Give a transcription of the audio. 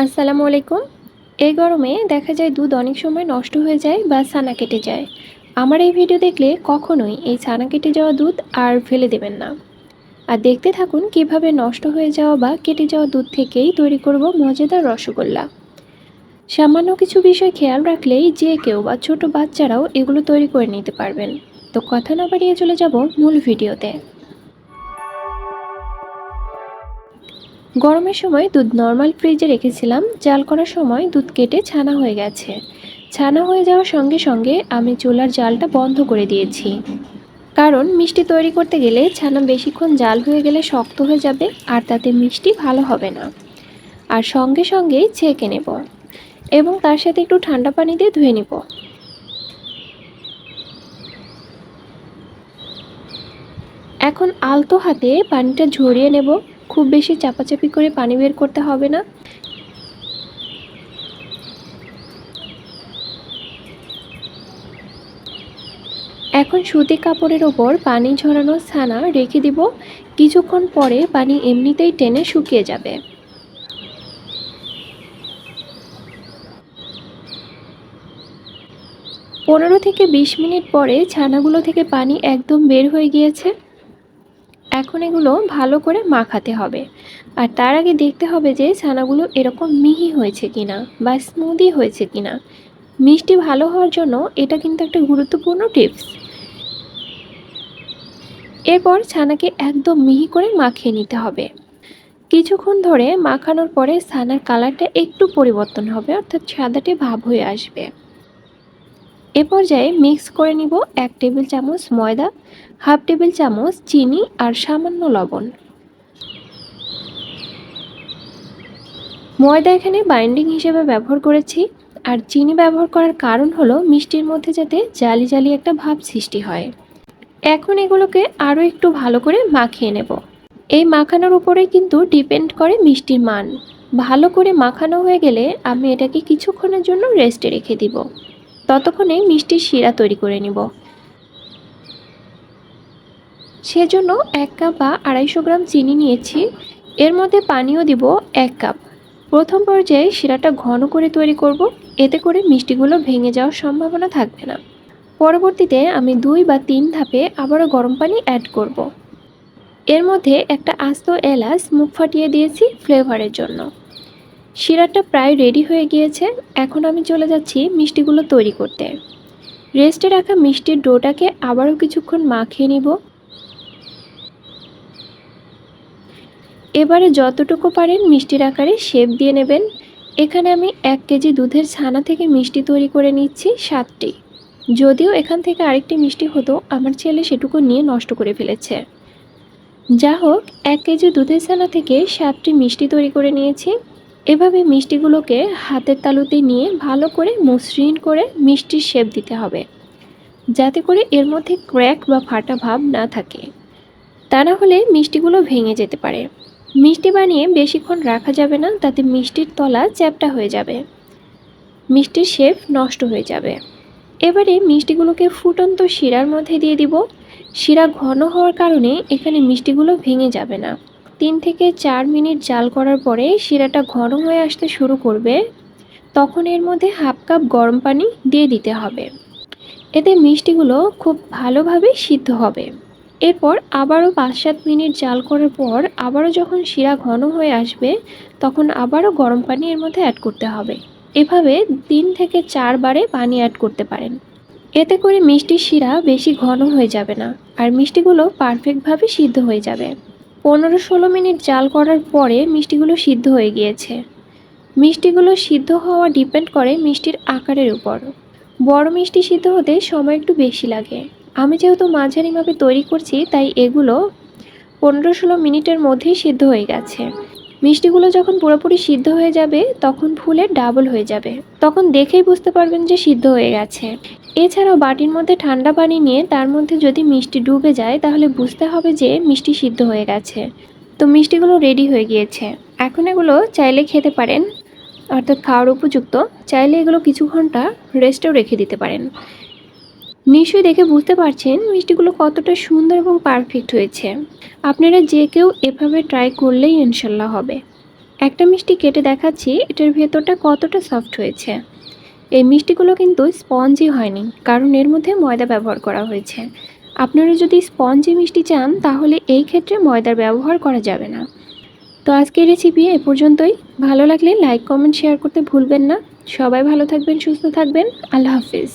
আসসালামু আলাইকুম। এই গরমে দেখা যায় দুধ অনেক সময় নষ্ট হয়ে যায় বা ছানা কেটে যায়। আমার এই ভিডিও দেখলে কখনোই এই ছানা কেটে যাওয়া দুধ আর ফেলে দেবেন না। আর দেখতে থাকুন কীভাবে নষ্ট হয়ে যাওয়া বা কেটে যাওয়া দুধ থেকেই তৈরি করব মজাদার রসগোল্লা। সামান্য কিছু বিষয় খেয়াল রাখলেই যে কেউ বা ছোট বাচ্চারাও এগুলো তৈরি করে নিতে পারবেন। তো কথা না বাড়িয়ে চলে যাব মূল ভিডিওতে। গরমের সময় দুধ নর্মাল ফ্রিজে রেখেছিলাম। জাল করার সময় দুধ কেটে ছানা হয়ে গেছে। ছানা হয়ে যাওয়ার সঙ্গে সঙ্গে আমি চুলার জালটা বন্ধ করে দিয়েছি। কারণ মিষ্টি তৈরি করতে গেলে ছানা বেশিক্ষণ জাল হয়ে গেলে শক্ত হয়ে যাবে আর তাতে মিষ্টি ভালো হবে না। আর সঙ্গে সঙ্গে ছেঁকে নেব এবং তার সাথে একটু ঠান্ডা পানি দিয়ে ধুয়ে নিব। এখন আলতো হাতে পানিটা ঝরিয়ে নেব। খুব বেশি চাপাচাপি করে পানি বের করতে হবে না। এখন সুতি কাপড়ের ওপর পানি ঝরানো ছানা রেখে দিব। কিছুক্ষণ পরে পানি এমনিতেই টেনে শুকিয়ে যাবে। পনেরো থেকে বিশ মিনিট পরে ছানাগুলো থেকে পানি একদম বের হয়ে গিয়েছে। এখন এগুলো ভালো করে মাখাতে হবে। আর তার আগে দেখতে হবে যে ছানাগুলো এরকম মিহি হয়েছে কিনা বা স্মুদি হয়েছে কিনা। মিষ্টি ভালো হওয়ার জন্য এটা কিন্তু একটা গুরুত্বপূর্ণ টিপস। এরপর ছানাকে একদম মিহি করে মাখিয়ে নিতে হবে। কিছুক্ষণ ধরে মাখানোর পরে ছানার কালারটা একটু পরিবর্তন হবে, অর্থাৎ সাদাটে ভাব হয়ে আসবে। এ পর্যায়ে মিক্স করে নিব এক টেবিল চামচ ময়দা হাফ টেবিল চামচ চিনি আর সামান্য লবণ। ময়দা এখানে বাইন্ডিং হিসেবে ব্যবহার করেছি আর চিনি ব্যবহার করার কারণ হলো মিষ্টির মধ্যে যাতে জালি জালি একটা ভাব সৃষ্টি হয়। এখন এগুলোকে আরও একটু ভালো করে মাখিয়ে নেব। এই মাখানোর উপরে কিন্তু ডিপেন্ড করে মিষ্টির মান। ভালো করে মাখানো হয়ে গেলে আমি এটাকে কিছুক্ষণের জন্য রেস্টে রেখে দিব। ততক্ষণে মিষ্টির শিরা তৈরি করে নিব। সেজন্য এক কাপ বা আড়াইশো গ্রাম চিনি নিয়েছি। এর মধ্যে পানিও দিব এক কাপ। প্রথম পর্যায়ে শিরাটা ঘন করে তৈরি করব। এতে করে মিষ্টিগুলো ভেঙে যাওয়ার সম্ভাবনা থাকবে না। পরবর্তীতে আমি দুই বা তিন ধাপে আবারও গরম পানি অ্যাড করব। এর মধ্যে একটা আস্ত এলাচ মুখ ফাটিয়ে দিয়েছি ফ্লেভারের জন্য। শিরাটা প্রায় রেডি হয়ে গিয়েছে, এখন আমি চলে যাচ্ছি মিষ্টিগুলো তৈরি করতে। রেস্টে রাখা মিষ্টির ডোটাকে আবারও কিছুক্ষণ মাখিয়ে নিব। এবারে যতটুকু পারেন মিষ্টির আকারে শেপ দিয়ে নেবেন। এখানে আমি এক কেজি দুধের ছানা থেকে মিষ্টি তৈরি করে নিচ্ছি সাতটি। যদিও এখান থেকে আরেকটি মিষ্টি হতো, আমার ছেলে সেটুকু নিয়ে নষ্ট করে ফেলেছে। যা হোক এক কেজি দুধের ছানা থেকে সাতটি মিষ্টি তৈরি করে নিয়েছি। এভাবে মিষ্টিগুলোকে হাতের তালুতে নিয়ে ভালো করে মসৃণ করে মিষ্টির শেপ দিতে হবে, যাতে করে এর মধ্যে ক্র্যাক বা ফাটা ভাব না থাকে। তা না হলে মিষ্টিগুলো ভেঙে যেতে পারে। মিষ্টি বানিয়ে বেশিক্ষণ রাখা যাবে না, তাতে মিষ্টির তলা চ্যাপটা হয়ে যাবে। মিষ্টির শেপ নষ্ট হয়ে যাবে। এবারে মিষ্টিগুলোকে ফুটন্ত শিরার মধ্যে দিয়ে দিব। শিরা ঘন হওয়ার কারণে এখানে মিষ্টিগুলো ভেঙে যাবে না। তিন থেকে চার মিনিট জাল করার পরে শিরাটা ঘন হয়ে আসতে শুরু করবে, তখন এর মধ্যে হাফ কাপ গরম পানি দিয়ে দিতে হবে। এতে মিষ্টিগুলো খুব ভালোভাবে সিদ্ধ হবে। এরপর আবারও পাঁচ সাত মিনিট জাল করার পর আবারও যখন শিরা ঘন হয়ে আসবে, তখন আবারও গরম পানি এর মধ্যে অ্যাড করতে হবে। এভাবে তিন থেকে চারবারে পানি অ্যাড করতে পারেন। এতে করে মিষ্টির শিরা বেশি ঘন হয়ে যাবে না, আর মিষ্টিগুলো পারফেক্টভাবে সিদ্ধ হয়ে যাবে। পনেরো ষোলো মিনিট জাল করার পরে মিষ্টিগুলো সিদ্ধ হয়ে গিয়েছে। মিষ্টিগুলো সিদ্ধ হওয়া ডিপেন্ড করে মিষ্টির আকারের উপর। বড় মিষ্টি সিদ্ধ হতে সময় একটু বেশি লাগে। আমি যেহেতু মাঝারিভাবে তৈরি করছি, তাই এগুলো পনেরো ষোলো মিনিটের মধ্যেই সিদ্ধ হয়ে গেছে। মিষ্টিগুলো যখন পুরোপুরি সিদ্ধ হয়ে যাবে, তখন ফুলে ডাবল হয়ে যাবে। তখন দেখেই বুঝতে পারবেন যে সিদ্ধ হয়ে গেছে। এছাড়াও বাটির মধ্যে ঠান্ডা পানি নিয়ে তার মধ্যে যদি মিষ্টি ডুবে যায়, তাহলে বুঝতে হবে যে মিষ্টি সিদ্ধ হয়ে গেছে। তো মিষ্টিগুলো রেডি হয়ে গিয়েছে। এখন এগুলো চাইলে খেতে পারেন। অর্থাৎ খাওয়ার উপযুক্ত। চাইলে এগুলো কিছু ঘণ্টা রেস্টেও রেখে দিতে পারেন। নিশ্চয়ই দেখে বুঝতে পারছেন মিষ্টিগুলো কতটা সুন্দর এবং পারফেক্ট হয়েছে। আপনারা যে কেউ এভাবে ট্রাই করলেই ইনশাল্লাহ হবে। একটা মিষ্টি কেটে দেখাচ্ছি, এটার ভেতরটা কতটা সফট হয়েছে। এই মিষ্টিগুলো কিন্তু স্পঞ্জি হয়নি, কারণ এর মধ্যে ময়দা ব্যবহার করা হয়েছে। আপনারা যদি স্পঞ্জি মিষ্টি চান, তাহলে এই ক্ষেত্রে ময়দার ব্যবহার করা যাবে না। তো আজকের রেসিপি এ পর্যন্তই। ভালো লাগলে লাইক কমেন্ট শেয়ার করতে ভুলবেন না। সবাই ভালো থাকবেন, সুস্থ থাকবেন। আল্লাহ হাফিজ।